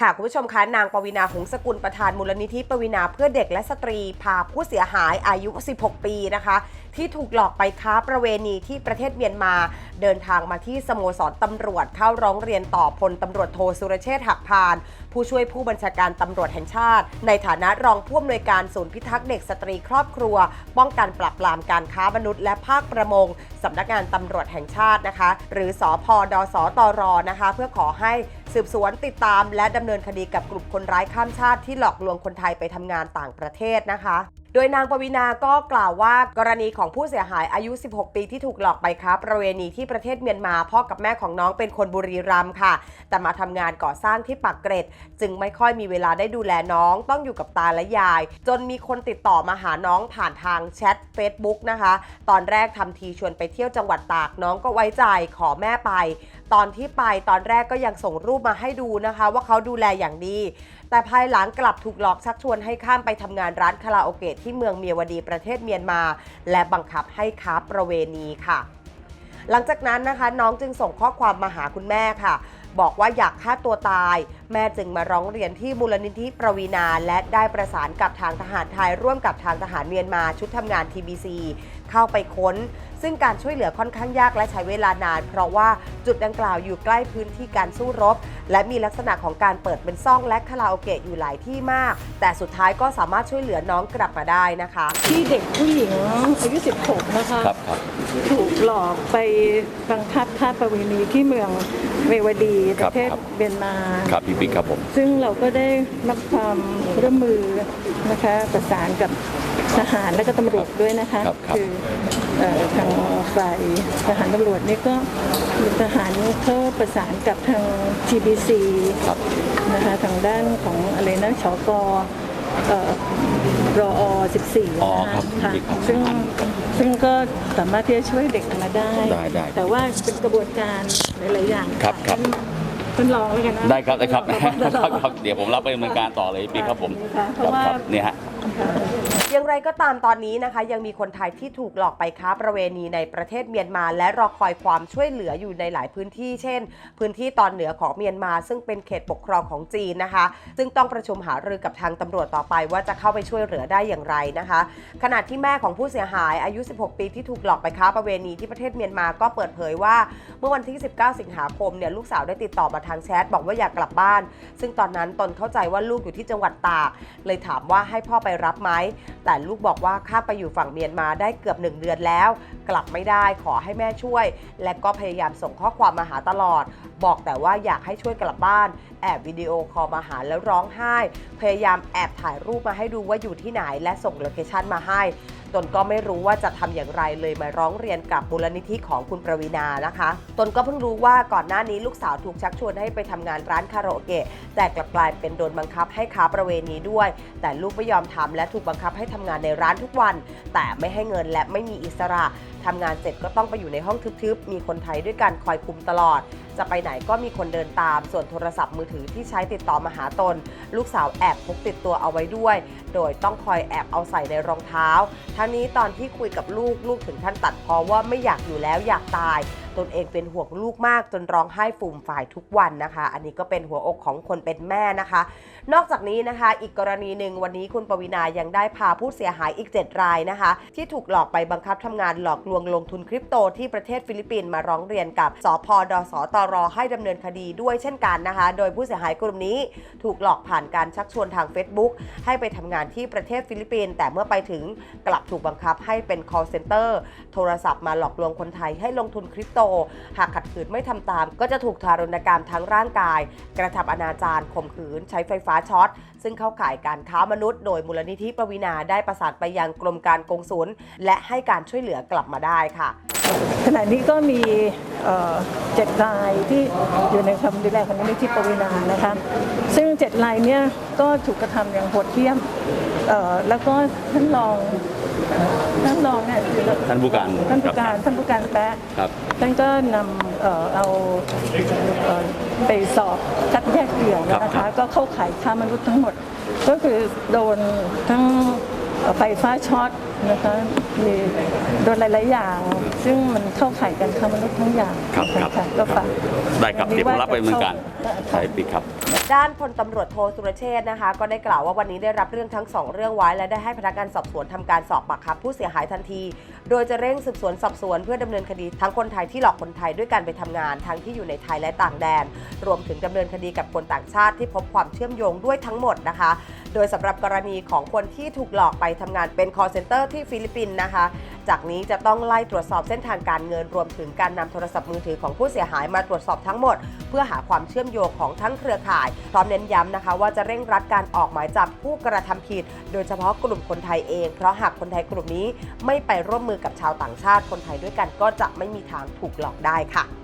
ค่ะคุณผู้ชมคะนางปวีนาหงสกุลประธานมูลนิธิปวีนาเพื่อเด็กและสตรีพาผู้เสียหายอายุ 16 ปีนะคะ ที่ถูกหลอกไปค้าประเวณีที่ประเทศเมียนมา เดินทางมาที่สโมสรตำรวจเข้าร้องเรียนต่อพลตำรวจโทสุรเชษฐ์หักพาน ผู้ช่วยผู้บัญชาการตำรวจแห่งชาติ ในฐานะรองผู้อำนวยการศูนย์พิทักษ์เด็กสตรีครอบครัว ป้องกันปราบปรามการค้ามนุษย์ และภาคประมงสำนักงานตำรวจแห่งชาตินะคะ หรือสอพดสตรอนะคะ เพื่อขอให้ สืบสวนติดตามและดำเนินคดีกับกลุ่มคนร้ายข้ามชาติที่หลอกลวงคนไทยไปทำงานต่างประเทศนะคะ โดยนางปวีนาก็กล่าวว่ากรณีของผู้เสียหายอายุ 16 ปีที่ถูกหลอกไปค้าประเวณีที่ประเทศเมียนมาพ่อกับแม่ของน้องเป็นคนบุรีรัมย์ค่ะ แต่มาทำงานก่อสร้างที่ปักเกร็ด จึงไม่ค่อยมีเวลาได้ดูแลน้อง ต้องอยู่กับตาและยาย จนมีคนติดต่อมาหาน้องผ่านทางแชท Facebook นะคะ ตอนแรกทำทีชวนไปเที่ยวจังหวัดตากน้องก็ไว้ใจขอแม่ไป ตอนที่ไปตอนแรกก็ยังส่งรูปมาให้ดูนะคะ ว่าเขาดูแลอย่างดี แต่ภายหลังกลับถูกหลอกชักชวนให้ข้ามไปทำงานร้านคาราโอเกะที่เมืองเมียวดีประเทศเมียนมา และบังคับให้ค้าประเวณีค่ะ หลังจากนั้นนะคะ น้องจึงส่งข้อความมาหาคุณแม่ค่ะบอกว่าอยากฆ่าตัวตาย แม่จึงมาร้องเรียนที่มูลนิธิประวีนาและได้ประสานกับทางทหารไทยร่วมกับทางทหารเมียนมาชุดทำงาน TBC เข้าไปค้น ซึ่งการช่วยเหลือค่อนข้างยากและใช้เวลานาน เพราะว่าจุดดังกล่าวอยู่ใกล้พื้นที่การสู้รบ และมีลักษณะของการเปิดเป็นซ่องและคาราโอเกะอยู่หลายที่มาก แต่สุดท้ายก็สามารถช่วยเหลือน้องกลับมาได้นะคะ ที่เด็กผู้หญิงอายุ16นะคะครับครับถูกหลอกไปบังคับค้าประเวณีที่เมืองเมวดีปครับระเทศครับเมียนมา ครับพี่ปิ๊กครับผม ซึ่งเราก็ได้รับความร่วมมือนะคะประสานกับทหารและก็ตำรวจด้วยนะคะครับครับ อเอ่อทางฝ่ายทหารตำรวจนี่ก็ทหารเขาประสานกับทาง TBC ครับ นะคะทางด้านของอะไรนะชกเอ่อรอ14อ๋อนะคะครับค่ะครับซึ่งซึ่งก็สามารถที่จะช่วยเด็กมาได้ ได้ได้แต่ว่าเป็นกระบวนการหลาย ๆ อย่างครับครับท่าน ท่านรองแล้วกันนะได้ครับได้ครับท่านครรัอบงครับเดี๋ยวผมรับไปดำเนินการต่อเลยพี่ปิ๊กครับผมค่ะเพครัราะบว่าครับเนี่ยฮะ อย่างไรก็ตามตอนนี้นะคะ ยังมีคนไทยที่ถูกหลอกไปค้าประเวณีในประเทศเมียนมา และรอคอยความช่วยเหลืออยู่ในหลายพื้นที่ เช่น พื้นที่ตอนเหนือของเมียนมา ซึ่งเป็นเขตปกครองของจีนนะคะ ซึ่งต้องประชุมหารือกับทางตำรวจต่อไปว่าจะเข้าไปช่วยเหลือได้อย่างไรนะคะ ขณะที่แม่ของผู้เสียหายอายุ 16 ปีที่ถูกหลอกไปค้าประเวณีที่ประเทศเมียนมาก็เปิดเผยว่า เมื่อวันที่ 19 สิงหาคมเนี่ยลูกสาวได้ติดต่อมาทางแชทบอกว่าอยากกลับบ้าน ซึ่งตอนนั้นตนเข้าใจว่าลูกอยู่ที่จังหวัดตากเลยถามว่าให้พ่อไปรับไหมแต่ลูกบอกว่าข้าไปอยู่ฝั่งเมียนมาได้เกือบ 1 เดือนแล้ว กลับไม่ได้ขอให้แม่ช่วย และก็พยายามส่งข้อความมาหาตลอด บอกแต่ว่าอยากให้ช่วยกลับบ้าน แอบวิดีโอคอลมาหาแล้วร้องไห้ พยายามแอบถ่ายรูปมาให้ดูว่าอยู่ที่ไหน และส่งโลเคชันมาให้ ตนก็ไม่รู้ว่าจะทำอย่างไรเลยมาร้องเรียนกับมูลนิธิของคุณประวีนานะคะ ตนก็เพิ่งรู้ว่าก่อนหน้านี้ลูกสาวถูกชักชวนให้ไปทำงานร้านคาราโอเกะแต่กลับกลายเป็นโดนบังคับให้ค้าประเวณีด้วย แต่ลูกไม่ยอมทำและถูกบังคับให้ทำงานในร้านทุกวัน แต่ไม่ให้เงินและไม่มีอิสระทำงานเสร็จก็ต้องไปอยู่ในห้องทึบๆ มีคนไทยด้วยกันคอยคุมตลอด จะไปไหนก็มีคนเดินตาม ส่วนโทรศัพท์มือถือที่ใช้ติดต่อมาหาตน ลูกสาวแอบพกติดตัวเอาไว้ด้วย โดยต้องคอยแอบเอาใส่ในรองเท้า ทั้งนี้ตอนที่คุยกับลูกลูกถึงขั้นตัดพอว่าไม่อยากอยู่แล้วอยากตาย ตนเองเป็นห่วงลูกมาก จนร้องไห้ฟูมฝ่ายทุกวันนะคะ อันนี้ก็เป็นหัวอกของคนเป็นแม่นะคะ นอกจากนี้นะคะ อีกกรณีหนึ่งวันนี้คุณปวีนายังได้พาผู้เสียหายอีก 7 รายนะคะ ที่ถูกหลอกไปบังคับทำงานหลอกลวงลงทุนคริปโตที่ประเทศฟิลิปปินส์มาร้องเรียนกับสพดสตรให้ดำเนินคดีด้วยเช่นกันนะคะ โดยผู้เสียหายกลุ่มนี้ถูกหลอกผ่านการชักชวนทาง Facebook ให้ไปทำงานที่ประเทศฟิลิปปินส์แต่เมื่อไปถึงกลับถูกบังคับให้เป็น call center โทรศัพท์มาหลอกลวงคนไทยให้ลงทุนคริปโตหากขัดขืนไม่ทำตาม ก็จะถูกทารุณกรรมทั้งร่างกาย กระทำอนาจารข่มขืน ใช้ไฟฟ้าช็อต ซึ่งเข้าข่ายการค้ามนุษย์ โดยมูลนิธิปวีนาได้ประสานไปยังกรมการกงสุลและให้การช่วยเหลือกลับมาได้ค่ะขณะนี้ก็มี เอ่อเจ็ดรายที่อยู่ในความดูแลของมูลนิธิปวีนานะคะซึ่งเจ็ดรายเนี่ยก็ถูกกระทำอย่างโหดเหี้ยมเอ่อแล้วก็ท่านรองท่านรองเนี่ยท่านผู้การท่านผู้การท่านผู้การแปะครับท่านก็นำเอ่อเอาเอ่อไปสอบคัดแยกเหยื่อนะครัคะบก็เข้าข่ายค้ามนุษย์ทั้งหมด ก็คือโดนทั้ง ไฟฟ้าช็อตนะคะมีโดนหลาย ๆ อย่าง ซึ่งมันเข้าข่ายการค้ามนุษย์ทั้งอย่างครับครับ นะะก็ฝาก ได้ครับเดี๋ยวผมรับไปดำเนินการค่ะใช่พี่ครับ ด้านพลตำรวจโทสุรเชษฐ์นะคะ ก็ได้กล่าวว่าวันนี้ได้รับเรื่องทั้งสองเรื่องไว้ และได้ให้พนักงานสอบสวนทำการสอบปากคำผู้เสียหายทันที โดยจะเร่งสืบสวนสอบสวนเพื่อดำเนินคดีทั้งคนไทยที่หลอกคนไทยด้วยการไปทำงานทั้งที่อยู่ในไทยและต่างแดน รวมถึงดำเนินคดีกับคนต่างชาติที่พบความเชื่อมโยงด้วยทั้งหมดนะคะ โดยสำหรับกรณีของคนที่ถูกหลอกไปทำงานเป็น call center ที่ฟิลิปปินส์นะคะ จากนี้จะต้องไล่ตรวจสอบเส้นทางการเงินรวมถึงการนำโทรศัพท์มือถือของผู้เสียหายมาตรวจสอบทั้งหมด เพื่อหาความเชื่อมโยงของทั้งเครือข่าย พร้อมเน้นย้ำนะคะ ว่าจะเร่งรัดการออกหมายจับผู้กระทำผิด โดยเฉพาะกลุ่มคนไทยเอง เพราะหากคนไทยกลุ่มนี้ไม่ไปร่วมมือกับชาวต่างชาติคนไทยด้วยกันก็จะไม่มีทางถูกหลอกได้ค่ะ